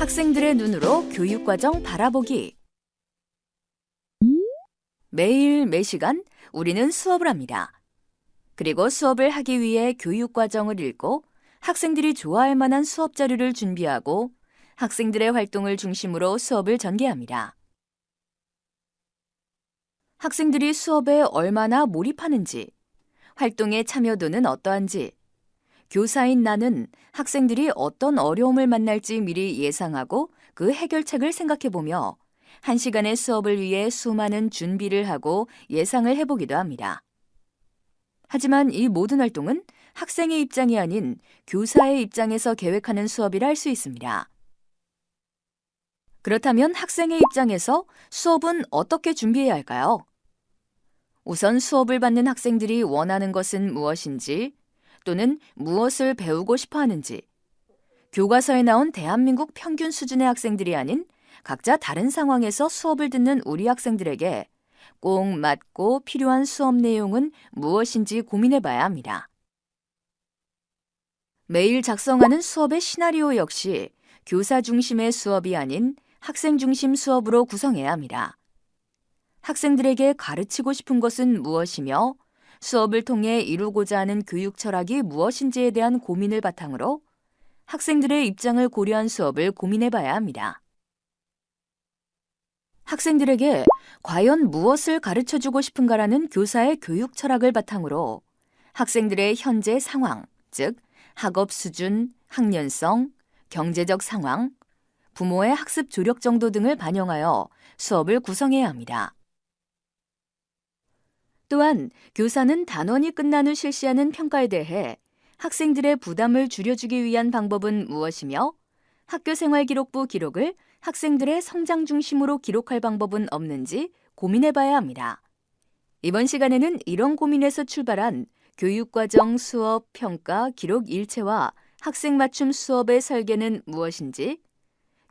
학생들의 눈으로 교육과정 바라보기. 매일 매시간 우리는 수업을 합니다. 그리고 수업을 하기 위해 교육과정을 읽고 학생들이 좋아할 만한 수업 자료를 준비하고 학생들의 활동을 중심으로 수업을 전개합니다. 학생들이 수업에 얼마나 몰입하는지, 활동의 참여도는 어떠한지, 교사인 나는 학생들이 어떤 어려움을 만날지 미리 예상하고 그 해결책을 생각해보며 한 시간의 수업을 위해 수많은 준비를 하고 예상을 해보기도 합니다. 하지만 이 모든 활동은 학생의 입장이 아닌 교사의 입장에서 계획하는 수업이라 할 수 있습니다. 그렇다면 학생의 입장에서 수업은 어떻게 준비해야 할까요? 우선 수업을 받는 학생들이 원하는 것은 무엇인지 또는 무엇을 배우고 싶어 하는지, 교과서에 나온 대한민국 평균 수준의 학생들이 아닌 각자 다른 상황에서 수업을 듣는 우리 학생들에게 꼭 맞고 필요한 수업 내용은 무엇인지 고민해 봐야 합니다. 매일 작성하는 수업의 시나리오 역시 교사 중심의 수업이 아닌 학생 중심 수업으로 구성해야 합니다. 학생들에게 가르치고 싶은 것은 무엇이며 수업을 통해 이루고자 하는 교육 철학이 무엇인지에 대한 고민을 바탕으로 학생들의 입장을 고려한 수업을 고민해 봐야 합니다. 학생들에게 과연 무엇을 가르쳐 주고 싶은가라는 교사의 교육 철학을 바탕으로 학생들의 현재 상황, 즉 학업 수준, 학년성, 경제적 상황, 부모의 학습 조력 정도 등을 반영하여 수업을 구성해야 합니다. 또한 교사는 단원이 끝난 후 실시하는 평가에 대해 학생들의 부담을 줄여주기 위한 방법은 무엇이며 학교 생활 기록부 기록을 학생들의 성장 중심으로 기록할 방법은 없는지 고민해 봐야 합니다. 이번 시간에는 이런 고민에서 출발한 교육과정 수업 평가 기록 일체와 학생 맞춤 수업의 설계는 무엇인지,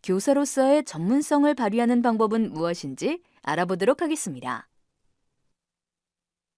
교사로서의 전문성을 발휘하는 방법은 무엇인지 알아보도록 하겠습니다.